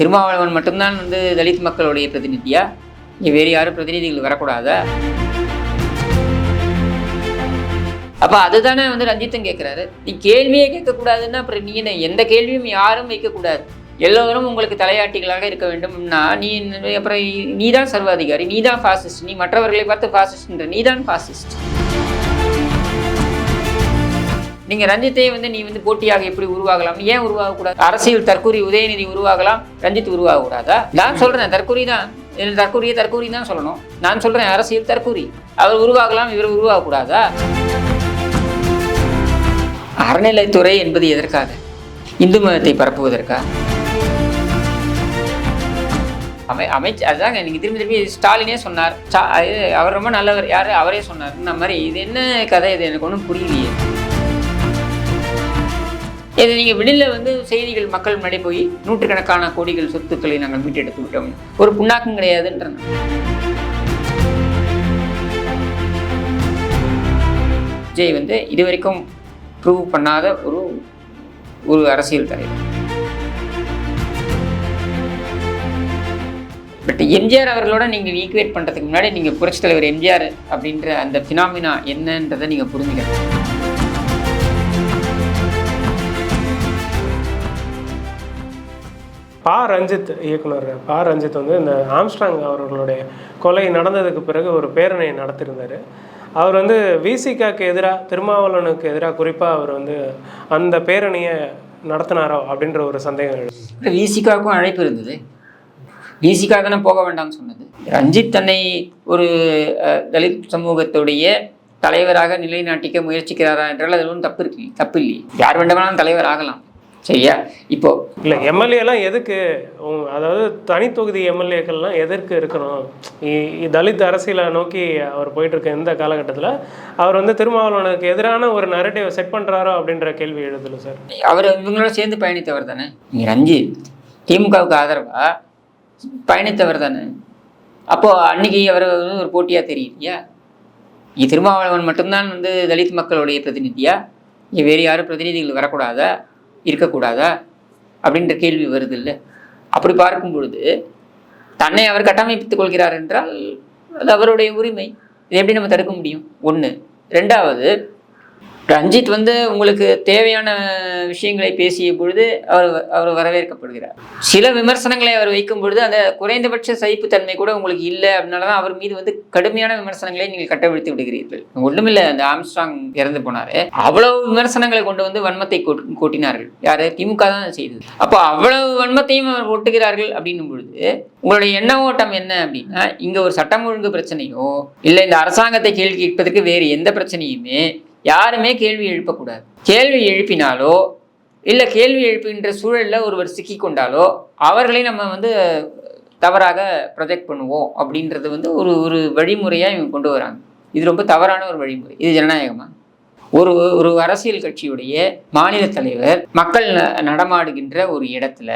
திருமாவளவன் மட்டும்தான் வந்து தலித் மக்களுடைய பிரதிநிதியா? இங்கே வேறு யாரும் பிரதிநிதிகள் வரக்கூடாதா? அப்போ அதுதானே வந்து ரஞ்சித்தும் கேட்கிறாரு நீ கேள்வியே கேட்கக்கூடாதுன்னா அப்புறம் நீ என்ன எந்த கேள்வியும் யாரும் வைக்கக்கூடாது. எல்லோரும் உங்களுக்கு தலையாட்டிகளாக இருக்க வேண்டும்னா நீ அப்புறம் நீ தான் சர்வாதிகாரி நீ தான் ஃபாசிஸ்ட் நீ மற்றவர்களை பார்த்து ஃபாசிஸ்ட்ன்ற நீ தான் ஃபாசிஸ்ட் நீங்க ரஞ்சித்தை வந்து நீ வந்து போட்டியாக எப்படி உருவாகலாம்? ஏன் உருவாகக்கூடாது? அரசியல் தற்கூரி உதயநிதி உருவாகலாம் ரஞ்சித் உருவாகக்கூடாதா? நான் சொல்றேன் தற்கூரி தான். இதில் தற்கூரியை தற்கூரி தான் சொல்லணும். நான் சொல்றேன் அரசியல் தற்கூரி. அவர் உருவாகலாம் இவர் உருவாகக்கூடாதா? அறநிலைத்துறை என்பது எதற்காக? இந்து மதத்தை பரப்புவதற்கா? அமை அமைச்சு அதுதாங்க நீங்கள் திரும்பி திரும்பி ஸ்டாலினே சொன்னார். அவர் ரொம்ப நல்லவர். யார்? அவரே சொன்னார். இந்த மாதிரி இது என்ன கதை? இது எனக்கு ஒன்றும் புரியலையே. இதை நீங்கள் வெளியில் வந்து செய்திகள் மக்கள் முன்னாடி போய் நூற்றுக்கணக்கான கோடிகள் சொத்துக்களை நாங்கள் மீட்டெடுத்து விட்டோம். ஒரு புண்ணாக்கம் கிடையாதுன்றேன். விஜய் வந்து இதுவரைக்கும் ப்ரூவ் பண்ணாத ஒரு ஒரு அரசியல் தலைவர். பட் எம்ஜிஆர் அவர்களோட நீங்கள் ஈக்குவேட் பண்ணுறதுக்கு முன்னாடி நீங்கள் புரட்சித் தலைவர் எம்ஜிஆர் அப்படின்ற அந்த ஃபினாமினா என்னன்றதை நீங்கள் புரிஞ்சுக்கணும். பா ரஞ்சித் இயக்குனர். பா ரஞ்சித் வந்து இந்த ஆம்ஸ்ட்ராங் அவர்களுடைய கொலை நடந்ததுக்கு பிறகு ஒரு பேரணியை நடத்தியிருந்தார். அவர் வந்து விசிகாக்கு எதிராக திருமாவளவனுக்கு எதிராக குறிப்பாக அவர் வந்து அந்த பேரணியை நடத்தினாரோ அப்படின்ற ஒரு சந்தேகம் எழுது விசிகாவுக்கும் அழைப்பு இருந்தது. விசிகா தானே போக வேண்டாம்னு சொன்னது. ரஞ்சித் தன்னை ஒரு தலித் சமூகத்துடைய தலைவராக நிலைநாட்டிக்க முயற்சிக்கிறாரா என்றால் அதில் ஒன்றும் தப்பு இருக்கு தப்பு இல்லையே. யார் வேண்டுமானாலும் தலைவர் ஆகலாம். சரியா? இப்போ இல்லை எம்எல்ஏலாம் எதுக்கு? அதாவது தனி தொகுதி எம்எல்ஏக்கள்லாம் எதற்கு இருக்கணும்? தலித் அரசியலை நோக்கி அவர் போயிட்டு இருக்க இந்த காலகட்டத்தில் அவர் வந்து திருமாவளவனுக்கு எதிரான ஒரு நரேட்டிவ் செட் பண்ணுறாரோ அப்படின்ற கேள்வி எழுதல சார். அவர் இவங்களோட சேர்ந்து பயணித்தவர் தானே? நீங்க ரஞ்சித் திமுகவுக்கு ஆதரவா? பயணித்தவர் தானே? அப்போ அன்னைக்கு அவர் வந்து ஒரு போட்டியா தெரியலையா திருமாவளவன் மட்டும்தான் வந்து தலித் மக்களுடைய பிரதிநிதியா? இங்க வேறு யாரும் பிரதிநிதிகள் வரக்கூடாதா? இருக்கக்கூடாதா? அப்படின்ற கேள்வி வருது இல்லை அப்படி பார்க்கும் பொழுது தன்னை அவர் கட்டமைத்துக் கொள்கிறார் என்றால் அது அவருடைய உரிமை. இதை எப்படி நம்ம தடுக்க முடியும்? ஒன்று ரெண்டாவது ரஞ்சித் வந்து உங்களுக்கு தேவையான விஷயங்களை பேசிய பொழுது அவர் அவர் வரவேற்கப்படுகிறார். சில விமர்சனங்களை அவர் வைக்கும் பொழுது அந்த குறைந்தபட்ச சகிப்புத்தன்மை கூட உங்களுக்கு இல்லை அதனால தான் அவர் மீது வந்து கடுமையான விமர்சனங்களை நீங்கள் கட்டவிழ்த்து விடுகிறீர்கள். ஒன்றுமில்லை அந்த ஆம்ஸ்ட்ராங் இறந்து போனாரு. அவ்வளவு விமர்சனங்களை கொண்டு வந்து வன்மத்தை கொட்- கொட்டினார்கள். யாரு? திமுக தான் செய்தது. அப்போ அவ்வளவு வன்மத்தையும் அவர் ஒட்டுகிறார்கள் அப்படின்னும் பொழுது உங்களுடைய எண்ண ஓட்டம் என்ன அப்படின்னா இங்க ஒரு சட்டம் ஒழுங்கு பிரச்சனையோ இல்லை இந்த அரசாங்கத்தை கேள்வி கேட்பதற்கு வேறு எந்த பிரச்சனையுமே யாருமே கேள்வி எழுப்பக்கூடாது. கேள்வி எழுப்பினாலோ இல்லை கேள்வி எழுப்புகின்ற சூழலில் ஒருவர் சிக்கி கொண்டாலோ அவர்களை நம்ம வந்து தவறாக ப்ரொஜெக்ட் பண்ணுவோம் அப்படின்றது வந்து ஒரு ஒரு வழிமுறையாக இவங்க கொண்டு வராங்க. இது ரொம்ப தவறான ஒரு வழிமுறை. இது ஜனநாயகமா? ஒரு ஒரு அரசியல் கட்சியுடைய மாநில தலைவர் மக்கள் நடமாடுகின்ற ஒரு இடத்துல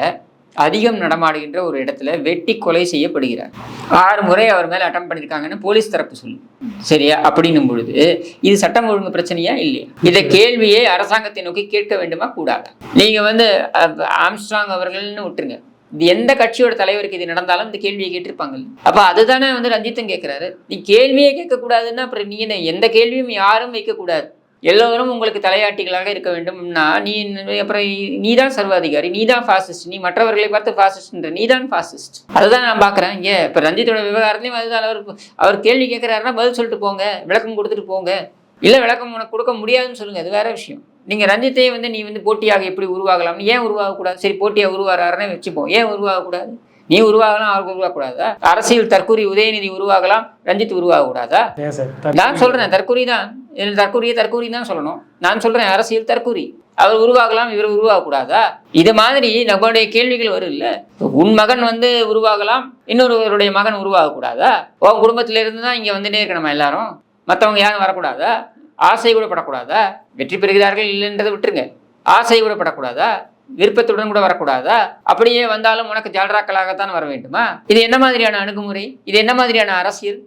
அதிகம் நடமாடுகின்ற ஒரு இடத்துல வெட்டி கொலை செய்யப்படுகிறார். ஆறு முறை அவர் மேல அட்டம் பண்ணியிருக்காங்கன்னு போலீஸ் தரப்பு சொல்லு. சரியா? அப்படின்னும் பொழுது இது சட்டம் ஒழுங்கு பிரச்சனையா இல்லையா? இதை கேள்வியை அரசாங்கத்தை நோக்கி கேட்க வேண்டுமா? கூடாதா? நீங்க வந்து ஆம்ஸ்ட்ராங் அவர்கள்னு விட்டுருங்க. இது எந்த கட்சியோட தலைவருக்கு இது நடந்தாலும் இந்த கேள்வியை கேட்டிருப்பாங்க அப்ப அதுதானே வந்து ரஞ்சித்தும் கேட்கிறாரு. நீ கேள்வியே கேட்கக்கூடாதுன்னா அப்புறம் நீ என்ன எந்த கேள்வியும் யாரும் வைக்கக்கூடாது. எல்லோரும் உங்களுக்கு தலையாட்டிகளாக இருக்க வேண்டும்னா நீ அப்புறம் நீ தான் சர்வாதிகாரி நீ தான் ஃபாசிஸ்ட் நீ மற்றவர்களை பார்த்து ஃபாசிஸ்ட்ன்ற நீ தான் ஃபாசிஸ்ட் அதுதான் நான் பார்க்குறேன். இங்கே இப்போ ரஞ்சித்தோட விவகாரத்துலையும் அதுதான். அவர் அவர் கேள்வி கேட்குறாருன்னா பதில் சொல்லிட்டு போங்க விளக்கம் கொடுத்துட்டு போங்க. இல்லை விளக்கம் உனக்கு கொடுக்க முடியாதுன்னு சொல்லுங்க அது வேற விஷயம். நீங்க ரஞ்சித்தையே வந்து நீ வந்து போட்டியாக எப்படி உருவாகலாம்? ஏன் உருவாகக்கூடாது? சரி போட்டியாக உருவாகிறாருன்னு வச்சுப்போம். ஏன் உருவாகக்கூடாது? நீ உருவாகலாம் அவருக்கு உருவாகக்கூடாதா? அரசியல் தற்கூரி உதயநிதி உருவாகலாம் ரஞ்சித் உருவாகக்கூடாதா? நான் சொல்றேன் தற்கூரி தான். தற்கூரியை தற்கூரி தான் சொல்லணும். நான் சொல்றேன் அரசியல் தற்கூரி அவர் உருவாகலாம் இவர் உருவாகக்கூடாதா இது மாதிரி நம்மளுடைய கேள்விகள் வரும் இல்ல உன் மகன் வந்து உருவாகலாம் இன்னொருவருடைய மகன் உருவாகக்கூடாதா? உன் குடும்பத்திலேருந்து தான் இங்க வந்துட்டே இருக்கணுமா எல்லாரும்? மற்றவங்க யாரும் வரக்கூடாதா? ஆசை கூட படக்கூடாதா? வெற்றி பெறுகிறார்கள் இல்லைன்றதை விட்டுருங்க. ஆசை கூட படக்கூடாதா? விருப்பத்துடன் கூட வரக்கூடாதா? அப்படியே வந்தாலும் உனக்கு ஜால்ராக்களாகத்தான் வர வேண்டுமா? இது என்ன மாதிரியான அணுகுமுறை? இது என்ன மாதிரியான அரசியல்?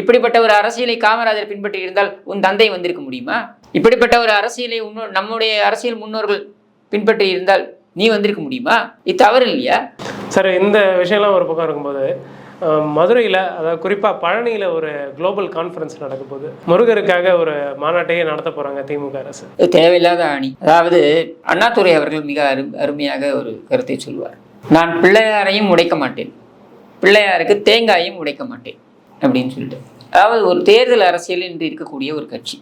இப்படிப்பட்ட ஒரு அரசியலை காமராஜர் பின்பற்றி இருந்தால் உன் தந்தை வந்திருக்க முடியுமா? இப்படிப்பட்ட ஒரு அரசியலை நம்முடைய அரசியல் முன்னோர்கள் பின்பற்றி இருந்தால் நீ வந்திருக்க முடியுமா? இது தவறு இல்லையா? சார் இந்த விஷயம்லாம் ஒரு பக்கம் இருக்கும்போது மதுரையில் அதாவது குறிப்பாக பழனியில் ஒரு குளோபல் கான்ஃபரன்ஸ் நடக்க போகுது. முருகருக்காக ஒரு மாநாட்டையே நடத்த போகிறாங்க திமுக அரசு. தேவையில்லாத அணி அதாவது அண்ணாதுரை அவர்கள் மிக அரு அருமையாக ஒரு கருத்தை சொல்வார். நான் பிள்ளையாரையும் உடைக்க மாட்டேன். பிள்ளையாருக்கு தேங்காயும் உடைக்க மாட்டேன். அப்படின்னு சொல்லிட்டு. அதாவது ஒரு தேர்தல் அரசியல் என்று இருக்கக்கூடிய ஒரு கட்சி.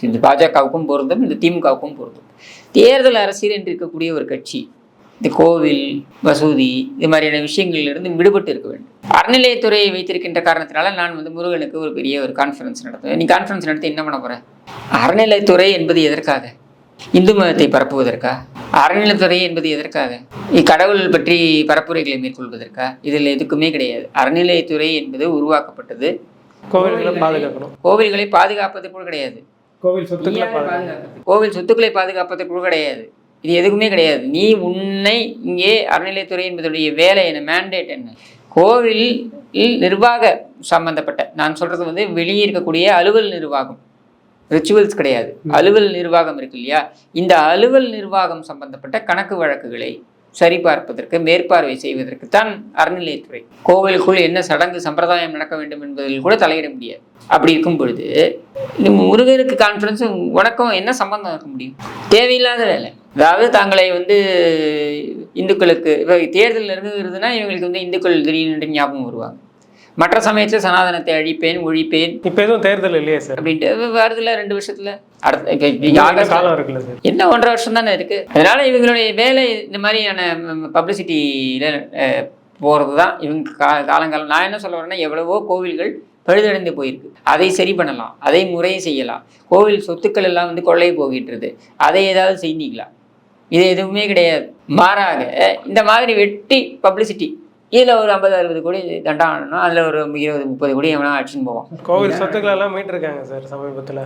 இந்த பாஜகவுக்கும் பொருந்தும் இந்த திமுகவுக்கும் பொருந்தும். தேர்தல் அரசியல் என்று இருக்கக்கூடிய ஒரு கட்சி இந்த கோவில் மசூதி இது மாதிரியான விஷயங்களிலிருந்து விடுபட்டு இருக்க வேண்டும். அறநிலையத்துறையை வைத்திருக்கின்ற காரணத்தினால நான் வந்து முருகனுக்கு ஒரு பெரிய ஒரு கான்ஃபரன்ஸ் நடத்துவேன். நீ கான்ஃபரன்ஸ் நடத்தி என்ன பண்ண போற? அறநிலைத்துறை என்பது எதற்காக? இந்து மதத்தை பரப்புவதற்கா? அறநிலைத்துறை என்பது எதற்காக? இக்கடவுள் பற்றி பரப்புரைகளை மேற்கொள்வதற்கா? இதில் எதுக்குமே கிடையாது. அறநிலையத்துறை என்பது உருவாக்கப்பட்டது. கோவில்களை பாதுகாக்கணும். கோவில்களை பாதுகாப்பதற்கு கிடையாது. கோவில் சொத்துக்களை பாதுகாக்கணும். கோவில் சொத்துக்களை பாதுகாப்பதற்கு கிடையாது. இது எதுக்குமே கிடையாது. நீ உன்னை இங்கே அறநிலைத்துறை என்பதுடைய வேலை என்ன? மேண்டேட் என்ன? கோவில் நிர்வாக சம்பந்தப்பட்ட நான் சொல்றது வந்து வெளியே இருக்கக்கூடிய அலுவல் நிர்வாகம். ரிச்சுவல்ஸ் கிடையாது. அலுவல் நிர்வாகம் இருக்கு இல்லையா? இந்த அலுவல் நிர்வாகம் சம்பந்தப்பட்ட கணக்கு வழக்குகளை சரிபார்ப்பதற்கு மேற்பார்வை செய்வதற்கு தான் அறநிலையத்துறை. கோவிலுக்குள் என்ன சடங்கு சம்பிரதாயம் நடக்க வேண்டும் என்பதில் கூட தலையிட முடியாது. அப்படி இருக்கும் பொழுது இந்த முருகருக்கு கான்ஃபரன்ஸ் உனக்கும் என்ன சம்பந்தம் இருக்க முடியும்? தேவையில்லாத வேலை. அதாவது தாங்களை வந்து இந்துக்களுக்கு இப்போ தேர்தல் நெருங்குகிறதுனா இவங்களுக்கு வந்து இந்துக்கள் திடீர்னு ஞாபகம் வருவாங்க. மற்ற சமயத்தில் சனாதனத்தை அழிப்பேன் ஒழிப்பேன் இப்போ எதுவும் தேர்தல் இல்லையே சார். அப்படின்ட்டு வருதுல ரெண்டு வருஷத்துல? அடுத்த காலம் இருக்குல்ல சார். என்ன ஒன்றரை வருஷம் தானே இருக்கு. அதனால இவங்களுடைய வேலை இந்த மாதிரியான பப்ளிசிட்டியில போகிறது தான் இவங்க கா காலங்காலம். நான் என்ன சொல்ல வரேன்னா எவ்வளவோ கோவில்கள் பழுதடைந்து போயிருக்கு. அதை சரி பண்ணலாம் அதை முறை செய்யலாம். கோவில் சொத்துக்கள் எல்லாம் வந்து கொள்ளை போகின்றது. அதை ஏதாவது செய்தீங்களா? இது எதுவுமே கிடையாது. மாறாக இந்த மாதிரி வெட்டி பப்ளிசிட்டி இதில் ஒரு ஐம்பது அறுபது கோடி தண்டாகணும்னா அதில் ஒரு இருபது முப்பது கோடி எவனா அடிச்சுன்னு போவான். கோவில் சொத்துக்களை எல்லாம் மீட்டிருக்காங்க சார் சமீபத்தில்.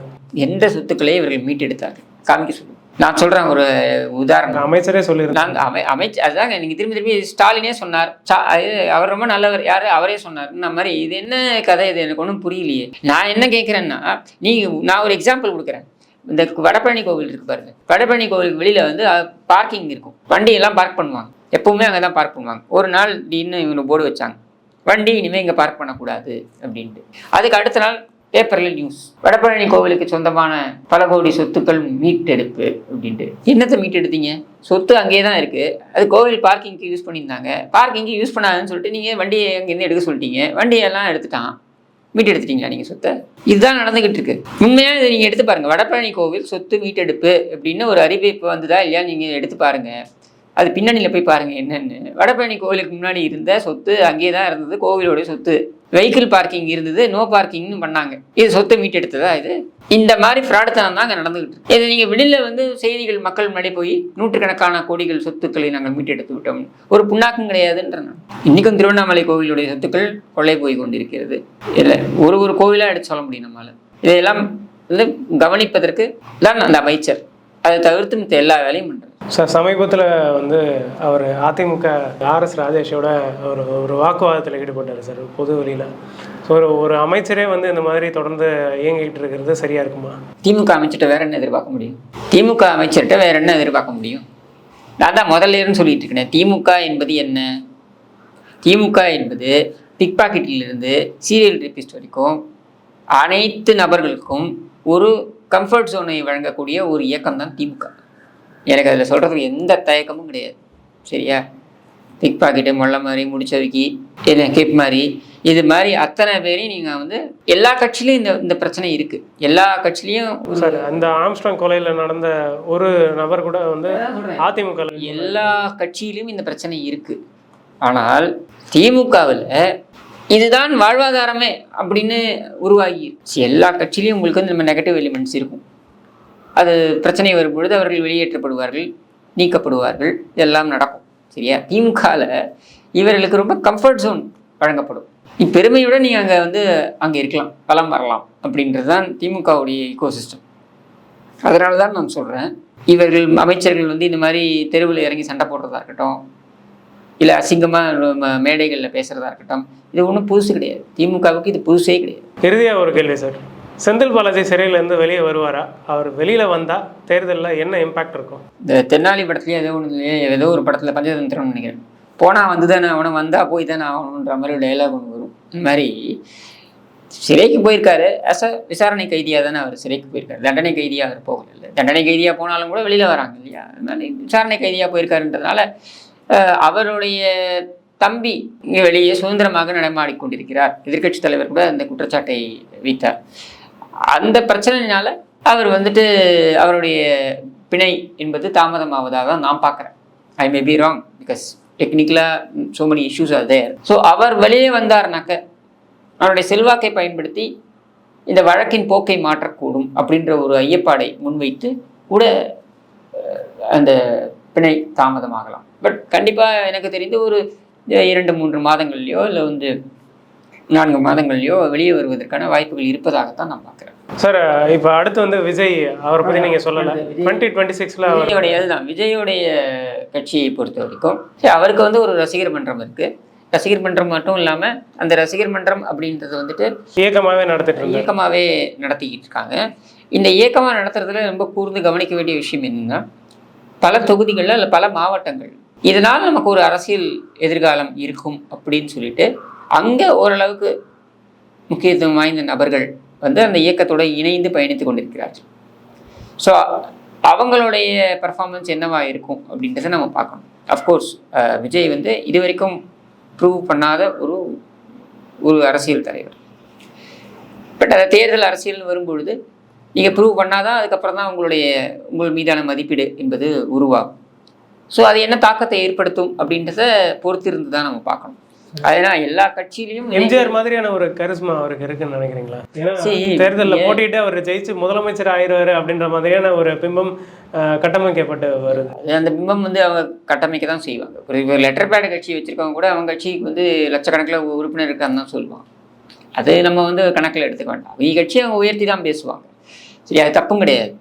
எந்த சொத்துக்களை இவர்கள் மீட்டெடுத்தார்கள் காமிக்க சொல்லு. நான் சொல்கிறேன் ஒரு உதாரணம். அமைச்சரே சொல்லியிருந்தாங்க அமை அமைச்சு அதுதாங்க நீங்கள் திரும்பி திரும்பி ஸ்டாலினே சொன்னார். அவர் ரொம்ப நல்லவர். யார்? அவரே சொன்னார். இந்த மாதிரி இது என்ன கதை? இது எனக்கு ஒன்றும் புரியலையே. நான் என்ன கேட்குறேன்னா நீங்கள் நான் ஒரு எக்ஸாம்பிள் கொடுக்குறேன். இந்த வடபழனி கோவில் இருக்கு பாருங்க. வடபழனி கோவிலுக்கு வெளியில் வந்து பார்க்கிங் இருக்கும். வண்டியெல்லாம் பார்க் பண்ணுவாங்க. எப்பவுமே அங்கே தான் பார்க் பண்ணுவாங்க. ஒரு நாள் திடீர்னு இவங்க போர்டு வச்சாங்க. வண்டி இனிமேல் இங்கே பார்க் பண்ணக்கூடாது அப்படின்ட்டு. அதுக்கு அடுத்த நாள் பேப்பரில் நியூஸ் வடபழனி கோவிலுக்கு சொந்தமான பல கோடி சொத்துக்கள் மீட்டெடுப்பு அப்படின்ட்டு. என்னத்தை மீட்டெடுத்தீங்க? சொத்து அங்கேயே தான் இருக்குது அது கோவில் பார்க்கிங்க்கு யூஸ் பண்ணியிருந்தாங்க. பார்க்கிங்க்கு யூஸ் பண்ணாதுன்னு சொல்லிட்டு நீங்கள் வண்டியை அங்கேருந்து எடுக்க சொல்லிட்டீங்க. வண்டியெல்லாம் எடுத்துட்டான். மீட்டு எடுத்துட்டீங்களா நீங்கள் சொத்தை? இதுதான் நடந்துகிட்டு இருக்கு. உண்மையாக இதை நீங்கள் எடுத்து பாருங்கள் வடபழனி கோவில் சொத்து மீட்டெடுப்பு அப்படின்னு ஒரு அறிவிப்பு வந்ததா இல்லையா நீங்கள் எடுத்து பாருங்கள் அது பின்னணியில் போய் பாருங்கள் என்னென்னு. வடபழனி கோவிலுக்கு முன்னாடி இருந்த சொத்து அங்கேயே தான் இருந்தது கோவிலோடைய சொத்து. வெஹிக்கிள் பார்க்கிங் இருந்தது நோ பார்க்கிங்னு பண்ணாங்க. இது சொத்தை மீட்டெடுத்ததா இது? இந்த மாதிரி ஃப்ராடுத்தனம் தான் அங்கே நடந்துகிட்டு இருக்கு. இதை நீங்கள் வெளியில் வந்து செய்திகள் மக்கள் முன்னாடி போய் நூற்றுக்கணக்கான கோடிகள் சொத்துக்களை நாங்கள் மீட்டெடுத்து விட்டோம். ஒரு புண்ணாக்கும் கிடையாதுன்ற இன்றைக்கும் திருவண்ணாமலை கோவிலுடைய சொத்துக்கள் கொள்ளை போய் கொண்டிருக்கிறது. இல்லை ஒரு ஒரு கோவிலாக எடுத்து சொல்ல முடியும் நம்மளால் இதையெல்லாம் வந்து கவனிப்பதற்கு தான் அந்த அமைச்சர். அதை தவிர்த்து மத்த எல்லா வேலையும் பண்ணுறது சார் சமீபத்தில் வந்து அவர் அதிமுக ஆர்எஸ் ராஜேஷோட ஒரு ஒரு வாக்குவாதத்தில் ஈடுபட்டார் சார் பொது வழியில் ஸோ ஒரு ஒரு அமைச்சரே வந்து இந்த மாதிரி தொடர்ந்து இயங்கிட்டு இருக்கிறது சரியா இருக்குமா? திமுக அமைச்சர்கிட்ட வேற என்ன எதிர்பார்க்க முடியும்? திமுக அமைச்சர்கிட்ட வேற என்ன எதிர்பார்க்க முடியும்? நான் தான் முதல்ல இருந்து சொல்லிட்டு இருக்கேன் திமுக என்பது என்ன? திமுக என்பது பிக் பாக்கெட்டிலிருந்து சீரியல் ரேபிஸ்ட் வரைக்கும் அனைத்து நபர்களுக்கும் ஒரு கம்ஃபர்ட் ஜோனை வழங்கக்கூடிய ஒரு இயக்கம் தான் திமுக. எனக்கு அதில் சொல்கிறதுக்கு எந்த தயக்கமும் கிடையாது. சரியா? பிக் பாக்கெட்டு முள்ள மாதிரி முடிச்சதுக்கி என்ன கேப் மாதிரி. இது மாதிரி அத்தனை பேரையும் நீங்கள் வந்து எல்லா கட்சியிலையும் இந்த இந்த பிரச்சனை இருக்குது எல்லா கட்சியிலையும் சார் அந்த ஆம்ஸ்ட்ராங் கொலையில் நடந்த ஒரு நபர் கூட வந்து அதிமுக எல்லா கட்சியிலும் இந்த பிரச்சனை இருக்கு. ஆனால் திமுகவில் இதுதான் வாழ்வாதாரமே அப்படின்னு உருவாகி. எல்லா கட்சியிலையும் உங்களுக்கு வந்து நம்ம நெகட்டிவ் எலிமெண்ட்ஸ் இருக்கும். அது பிரச்சனை வரும்பொழுது அவர்கள் வெளியேற்றப்படுவார்கள் நீக்கப்படுவார்கள் இதெல்லாம் நடக்கும். சரியா? திமுகவில் இவர்களுக்கு ரொம்ப கம்ஃபர்ட் ஜோன் வழங்கப்படும். இப்பெருமையுடன் நீங்கள் அங்கே வந்து அங்கே இருக்கலாம் பலம் வரலாம் அப்படின்றது தான் திமுகவுடைய இக்கோசிஸ்டம் அதனால தான் நான் சொல்கிறேன் இவர்கள் அமைச்சர்கள் வந்து இந்த மாதிரி தெருவில் இறங்கி சண்டை போடுறதா இருக்கட்டும் இல்லை அசிங்கமாக மேடைகளில் பேசுகிறதா இருக்கட்டும் இது ஒன்றும் புதுசு கிடையாது. திமுகவுக்கு இது புதுசே கிடையாது. இறுதியாக ஒரு கேள்வி சார். செந்தில் பாலாஜி சிறையிலேருந்து வெளியே வருவாரா? அவர் வெளியில் வந்தால் தேர்தலில் என்ன இம்பாக்ட் இருக்கும்? இந்த தென்னாலி படத்துலேயே ஏதோ ஒன்று ஏதோ ஒரு படத்தில் பஞ்சதந்திரம்னு நினைக்கிறேன். போனால் வந்து தானே அவனும் வந்தால் போய் தானே ஆகணுன்ற மாதிரி ஒரு டைலாக் ஒன்று வரும். இந்த மாதிரி சிறைக்கு போயிருக்காரு. அ விசாரணை கைதியாக தானே அவர் சிறைக்கு போயிருக்காரு. தண்டனை கைதியாக அவர் போகல. இல்லை தண்டனை கைதியாக போனாலும் கூட வெளியில் வராங்க இல்லையா? அது மாதிரி விசாரணை கைதியாக போயிருக்காருன்றதுனால அவருடைய தம்பி இங்கே வெளியே சுதந்திரமாக நடமாடிக் கொண்டிருக்கிறார். எதிர்க்கட்சி தலைவர் கூட அந்த குற்றச்சாட்டை வைத்தார். அந்த பிரச்சனையினால அவர் வந்துட்டு அவருடைய பிணை என்பது தாமதமாவதாக தான் நான் பார்க்குறேன். I may be wrong because டெக்னிக்கலாக so many issues are so அவர் வெளியே வந்தார்னாக்க அவருடைய செல்வாக்கை பயன்படுத்தி இந்த வழக்கின் போக்கை மாற்றக்கூடும் அப்படின்ற ஒரு ஐயப்பாடை முன்வைத்து கூட அந்த பிணை தாமதமாகலாம். பட் கண்டிப்பாக எனக்கு தெரிந்து ஒரு இரண்டு மூன்று மாதங்கள்லையோ இல்லை வந்து நான்கு மாதங்கள்லையோ வெளியே வருவதற்கான வாய்ப்புகள் இருப்பதாகத்தான் நான் பார்க்குறேன். சார் இப்போ அடுத்து வந்து விஜய் அவரை பற்றி நீங்கள் சொல்லலை. விஜய். டுவெண்ட்டி டுவெண்ட்டி சிக்ஸில் விஜயோடைய அதுதான் விஜயோடைய கட்சியை பொறுத்த வரைக்கும் சரி, அவருக்கு வந்து ஒரு ரசிகர் மன்றம் இருக்கு. ரசிகர் மன்றம் மட்டும் இல்லாம அந்த ரசிகர் மன்றம் அப்படின்றது வந்துட்டு இயக்கமாகவே நடத்திட்டு இயக்கமாவே நடத்திக்கிட்டு இருக்காங்க. இந்த இயக்கமா நடத்துறதுல ரொம்ப கூர்ந்து கவனிக்க வேண்டிய விஷயம் என்னன்னா பல தொகுதிகளில் இல்லை பல மாவட்டங்கள் இதனால் நமக்கு ஒரு அரசியல் எதிர்காலம் இருக்கும் அப்படின்னு சொல்லிட்டு அங்கே ஓரளவுக்கு முக்கியத்துவம் வாய்ந்த நபர்கள் வந்து அந்த இயக்கத்தோட இணைந்து பயணித்து கொண்டிருக்கிறார்கள். ஸோ அவங்களுடைய பர்ஃபார்மன்ஸ் என்னவா இருக்கும் அப்படின்றத நம்ம பார்க்கணும். அஃப்கோர்ஸ் விஜய் வந்து இது வரைக்கும் ப்ரூவ் பண்ணாத ஒரு ஒரு அரசியல் தலைவர். பட் அதை தேர்தல் அரசியல்னு வரும்பொழுது நீங்கள் ப்ரூவ் பண்ணாதான் அதுக்கப்புறம் தான் உங்களுடைய உங்கள் மீதான மதிப்பீடு என்பது உருவாகும். ஸோ அது என்ன தாக்கத்தை ஏற்படுத்தும் அப்படின்றத பொறுத்திருந்து தான் நம்ம பார்க்கணும். அதனால் எல்லா கட்சியிலையும் எம்ஜிஆர் மாதிரியான ஒரு கரிஸ்மா அவருக்கு இருக்குன்னு நினைக்கிறீங்களா? ஏன்னா தேர்தலில் போட்டிட்டு அவர் ஜெயிச்சு முதலமைச்சர் ஆயிடுவாரு அப்படின்ற மாதிரியான ஒரு பிம்பம் கட்டமைக்கப்பட்டு வருது. அந்த பிம்பம் வந்து அவங்க கட்டமைக்க தான் செய்வாங்க. ஒரு லெட்டர் பேட் கட்சி வச்சிருக்கவங்க கூட அவங்க கட்சிக்கு வந்து லட்சக்கணக்கில் உறுப்பினர் இருக்கான்னு தான் சொல்லுவாங்க. அது நம்ம வந்து கணக்கில் எடுத்துக்க வேண்டாம். அவங்க கட்சி அவங்க உயர்த்தி தான் பேசுவாங்க. சரி அது தப்பும் கிடையாது.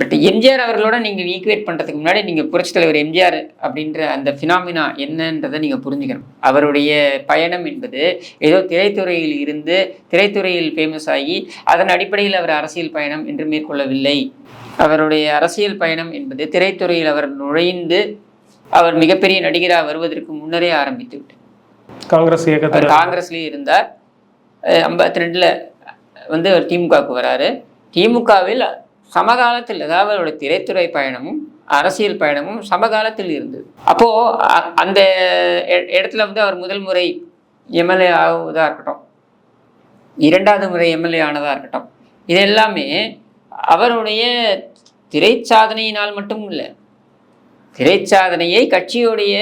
பட் எம்ஜிஆர் அவர்களோட நீங்கள் ஈக்குவேட் பண்ணுறதுக்கு முன்னாடி நீங்கள் புரட்சித் தலைவர் எம்ஜிஆர் அப்படின்ற அந்த ஃபினாமினா என்னன்றதை நீங்கள் புரிஞ்சுக்கணும். அவருடைய பயணம் என்பது ஏதோ திரைத்துறையில் இருந்து திரைத்துறையில் ஃபேமஸ் ஆகி அதன் அடிப்படையில் அவர் அரசியல் பயணம் என்று மேற்கொள்ளவில்லை. அவருடைய அரசியல் பயணம் என்பது திரைத்துறையில் அவர் நுழைந்து அவர் மிகப்பெரிய நடிகராக வருவதற்கு முன்னரே ஆரம்பித்து விட்டார். காங்கிரஸ் இயக்கத்தில் காங்கிரஸ்லேயே இருந்தார். ஐம்பத்தி ரெண்டில் வந்து அவர் திமுகவுக்கு வராரு. திமுகவில் சமகாலத்தில் அதாவது அவருடைய திரைத்துறை பயணமும் அரசியல் பயணமும் சமகாலத்தில் இருந்தது. அப்போது அ- அந்த இடத்துல வந்து அவர் முதல் முறை எம்எல்ஏ ஆகுவதாக இருக்கட்டும் இரண்டாவது முறை எம்எல்ஏ ஆனதாக இருக்கட்டும் இது எல்லாமே அவருடைய திரை சாதனையினால் மட்டும் இல்லை திரைச்சாதனையை கட்சியுடைய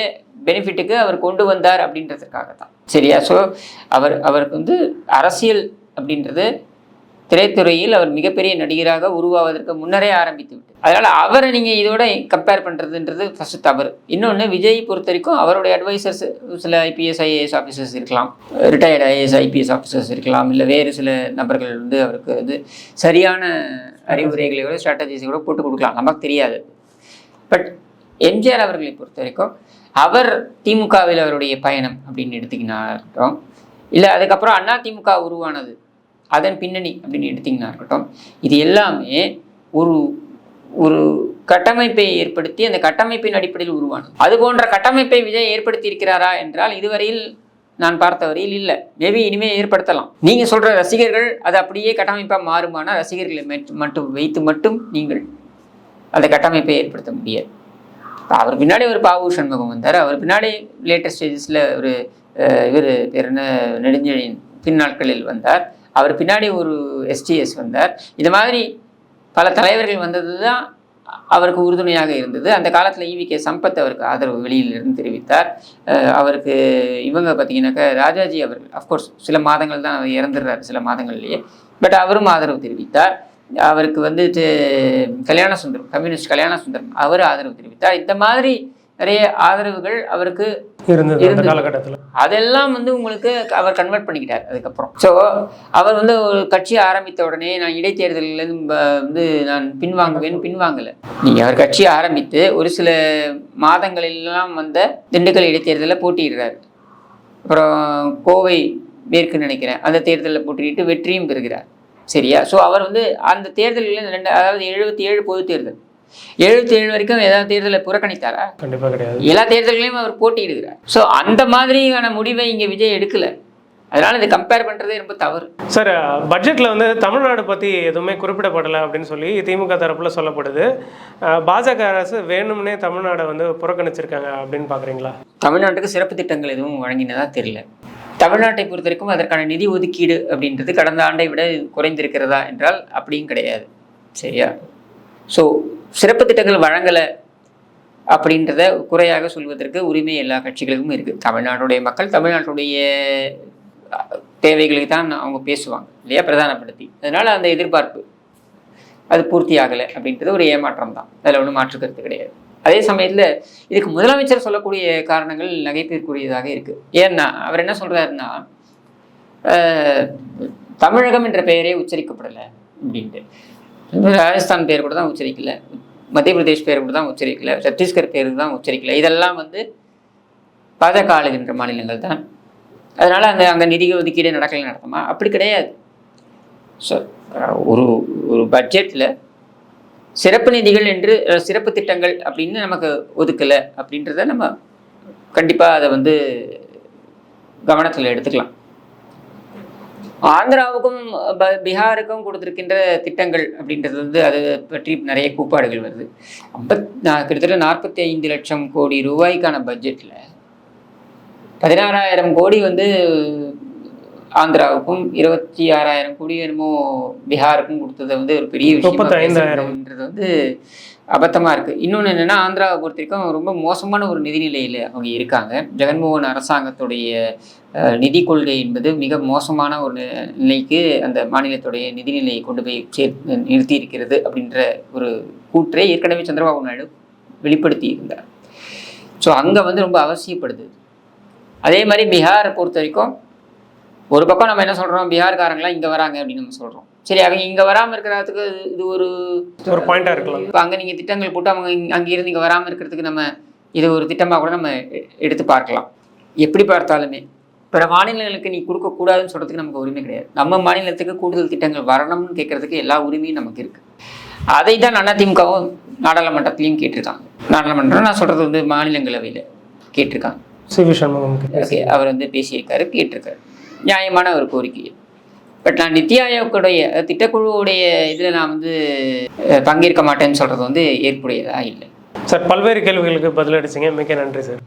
பெனிஃபிட்டுக்கு அவர் கொண்டு வந்தார் அப்படின்றதுக்காக தான் சரியா? ஸோ அவர் அவருக்கு வந்து அரசியல் அப்படின்றது திரைத்துறையில் அவர் மிகப்பெரிய நடிகராக உருவாவதற்கு முன்னரே ஆரம்பித்து விட்டு அதனால் அவரை நீங்கள் இதோட கம்பேர் பண்ணுறதுன்றது ஃபஸ்ட்டு தவறு. இன்னொன்று விஜய் பொறுத்த வரைக்கும் அவருடைய அட்வைசர்ஸ் சில ஐபிஎஸ் ஐஏஎஸ் ஆஃபீஸர்ஸ் இருக்கலாம். ரிட்டையர்டு ஐஏஎஸ் ஐபிஎஸ் ஆஃபீஸர்ஸ் இருக்கலாம். இல்லை வேறு சில நபர்கள் வந்து அவருக்கு வந்து சரியான அறிவுரைகளையோட ஸ்ட்ராட்டஜிஸையோட போட்டு கொடுக்கலாம். நமக்கு தெரியாது. பட் எம்ஜிஆர் அவர்களை பொறுத்த வரைக்கும் அவர் திமுகவில் அவருடைய பயணம் அப்படின்னு எடுத்திங்கன்னா இல்லை அதுக்கப்புறம் அண்ணா திமுக உருவானது. அதன் பின்னணி அப்படின்னு எடுத்திங்கன்னா இருக்கட்டும் இது எல்லாமே ஒரு ஒரு கட்டமைப்பை ஏற்படுத்தி அந்த கட்டமைப்பின் அடிப்படையில் உருவானது. அது போன்ற கட்டமைப்பை விஜய் ஏற்படுத்தி இருக்கிறாரா என்றால் இதுவரையில் நான் பார்த்த வரையில் இல்லை. மேபி இனிமேல் ஏற்படுத்தலாம். நீங்கள் சொல்கிற ரசிகர்கள் அது அப்படியே கட்டமைப்பாக மாறுமானால் ரசிகர்களை மட்டும் வைத்து மட்டும் நீங்கள் அந்த கட்டமைப்பை ஏற்படுத்த முடியாது. அவர் பின்னாடி ஒரு பாபு சண்முகம் வந்தார். அவர் பின்னாடி லேட்டஸ்ட் ஸ்டேஜஸில் ஒரு இவர் பேர் என்ன? நெடுஞ்செழியின் பின்னாட்களில் வந்தார். அவர் பின்னாடி ஒரு எஸ்டிஎஸ் வந்தார். இது மாதிரி பல தலைவர்கள் வந்தது தான் அவருக்கு உறுதுணையாக இருந்தது. அந்த காலத்தில் ஈவி கே சம்பத் அவருக்கு ஆதரவு வெளியிலிருந்து தெரிவித்தார். அவருக்கு இவங்க பார்த்தீங்கன்னாக்கா ராஜாஜி அவர்கள் அஃப்கோர்ஸ் சில மாதங்கள் தான் அவர் இறந்துடுறாரு சில மாதங்கள்லேயே. பட் அவரும் ஆதரவு தெரிவித்தார். அவருக்கு வந்துட்டு கல்யாண சுந்தரம் கம்யூனிஸ்ட் கல்யாண சுந்தரம் அவர் ஆதரவு தெரிவித்தார். இந்த மாதிரி நிறைய ஆதரவுகள் அவருக்கு இருந்தது அந்த. காலகட்டத்தில். அதெல்லாம் வந்து உங்களுக்கு அவர் கன்வெர்ட் பண்ணிக்கிட்டார் அதுக்கப்புறம். ஸோ அவர் வந்து ஒரு கட்சி ஆரம்பித்த உடனே நான் இடைத்தேர்தலில் வந்து நான் பின்வாங்குவேன் பின்வாங்கலை. நீங்கள் அவர் கட்சி ஆரம்பித்து ஒரு சில மாதங்களெல்லாம் வந்த திண்டுக்கல் இடைத்தேர்தலில் போட்டியிடுறாரு. அப்புறம் கோவை மேற்கு நினைக்கிறேன் அந்த தேர்தலில் போட்டியிட்டு வெற்றியும் பெறுகிறார். சரியா? ஸோ அவர் வந்து அந்த தேர்தலில் ரெண்டு அதாவது எழுபத்தி ஏழு பொது தேர்தல். எழுபத்தி ஏழு வரைக்கும் ஏதாவது தேர்தலை புறக்கணித்தாரா? கண்டிப்பாக கிடையாது. எல்லா தேர்தல்களையும் அவர் போட்டியிடுகிறார். ஸோ அந்த மாதிரியான முடிவை இங்கே விஜய் எடுக்கல. அதனால இதை கம்பேர் பண்றதே ரொம்ப தவறு. சார் பட்ஜெட்டில் வந்து தமிழ்நாடு பற்றி எதுவுமே குறிப்பிடப்படலை அப்படின்னு சொல்லி திமுக தரப்பில் சொல்லப்படுது. பாஜக அரசு வேணும்னே தமிழ்நாடை வந்து புறக்கணிச்சிருக்காங்க அப்படின்னு பார்க்குறீங்களா தமிழ்நாட்டுக்கு சிறப்பு திட்டங்கள் எதுவும் வழங்கினதா தெரியல. தமிழ்நாட்டை பொறுத்த வரைக்கும் அதற்கான நிதி ஒதுக்கீடு அப்படின்றது கடந்த ஆண்டை விட குறைந்திருக்கிறதா என்றால் அப்படியும் கிடையாது. சரியா? ஸோ சிறப்பு திட்டங்கள் வழங்கலை அப்படின்றத குறையாக சொல்வதற்கு உரிமை எல்லா கட்சிகளுக்கும் இருக்குது தமிழ்நாட்டுடைய மக்கள் தமிழ்நாட்டுடைய தேவைகளுக்கு தான் அவங்க பேசுவாங்க இல்லையா பிரதானப்படுத்தி. அதனால் அந்த எதிர்பார்ப்பு அது பூர்த்தி ஆகலை அப்படின்றது ஒரு ஏமாற்றம் தான். அதில் ஒன்றும் மாற்று கருத்து கிடையாது. அதே சமயத்தில் இதுக்கு முதலமைச்சர் சொல்லக்கூடிய காரணங்கள் நகைப்பிற்குரியதாக இருக்குது ஏன்னா அவர் என்ன சொல்கிறாருன்னா தமிழகம் என்ற பெயரே உச்சரிக்கப்படலை அப்படின்ட்டு. ராஜஸ்தான் பேர் கூட தான் உச்சரிக்கல. மத்திய பிரதேஷ் பேர் கூட தான் உச்சரிக்கல. சத்தீஸ்கர் பேர் தான் உச்சரிக்கல. இதெல்லாம் வந்து பாஜக ஆளுகின்ற மாநிலங்கள் தான். அதனால் அங்கே அங்கே நிதி ஒதுக்கீடு நடக்கலை நடக்குமா? அப்படி கிடையாது. ஸோ ஒரு ஒரு பட்ஜெட்டில் சிறப்பு நிதிகள் என்று சிறப்பு திட்டங்கள் அப்படின்னு நமக்கு ஒதுக்கலை அப்படின்றத நம்ம கண்டிப்பாக அதை வந்து கவனத்தில் எடுத்துக்கலாம். ஆந்திராவுக்கும் பீகாருக்கும் கொடுத்திருக்கின்ற திட்டங்கள் அப்படின்றது வந்து அது பற்றி நிறைய கூப்பாடுகள் வருது ஐம்பத் நான் கிட்டத்தட்ட நாற்பத்தி ஐந்து லட்சம் கோடி ரூபாய்க்கான பட்ஜெட்டில் பதினாறாயிரம் கோடி வந்து ஆந்திராவுக்கும் இருபத்தி ஆறாயிரம் கோடி என்னமோ பீகாருக்கும் கொடுத்தது வந்து ஒரு பெரிய விஷயம். வந்து அபத்தமாக இருக்குது இன்னொன்று என்னென்னா ஆந்திராவை பொறுத்த வரைக்கும் ரொம்ப மோசமான ஒரு நிதிநிலையில் அவங்க இருக்காங்க. ஜெகன்மோகன் அரசாங்கத்துடைய நிதி கொள்கை என்பது மிக மோசமான ஒரு நிலைக்கு அந்த மாநிலத்துடைய நிதிநிலையை கொண்டு போய் சேர் நிறுத்தி இருக்கிறது அப்படின்ற ஒரு கூற்றை ஏற்கனவே சந்திரபாபு நாயுடு வெளிப்படுத்தி இருந்தார். ஸோ அங்கே வந்து ரொம்ப அவசியப்படுது. அதே மாதிரி பீகாரை பொறுத்த வரைக்கும் ஒரு பக்கம் நம்ம என்ன சொல்கிறோம் பீகார்காரங்களாம் இங்கே வராங்க அப்படின்னு நம்ம சொல்கிறோம் சரி அவங்க இங்கே வராமல் இருக்கிறதுக்கு இது- ஒரு ஒரு பாயிண்டாக இருக்கலாம். இப்போ அங்கே நீங்கள் திட்டங்கள் போட்டு அவங்க அங்கிருந்து இங்கே வராமல் இருக்கிறதுக்கு நம்ம இது ஒரு திட்டமாக கூட நம்ம எடுத்து பார்க்கலாம். எப்படி பார்த்தாலுமே. பிற மாநிலங்களுக்கு நீ கொடுக்கக்கூடாதுன்னு சொல்கிறதுக்கு நமக்கு உரிமை கிடையாது. நம்ம மாநிலத்துக்கு கூடுதல் திட்டங்கள் வரணும்னு கேட்கறதுக்கு எல்லா உரிமையும் நமக்கு இருக்குது அதை தான் அதிமுகவும் நாடாளுமன்றத்திலையும் கேட்டிருக்காங்க. நாடாளுமன்றம் நான் சொல்கிறது வந்து மாநிலங்களவையில் கேட்டிருக்காங்க. சி வி சண்முகம் அவர் வந்து பேசியிருக்காரு கேட்டிருக்காரு. நியாயமான ஒரு கோரிக்கை பட் நான் நித்தி ஆயோக்குடைய திட்டக்குழுவுடைய இதில் நான் வந்து பங்கேற்க மாட்டேன்னு சொல்கிறது வந்து ஏற்புடையதாக இல்லை. சார் பல்வேறு கேள்விகளுக்கு பதிலளிச்சிங்க. மிக்க நன்றி சார்.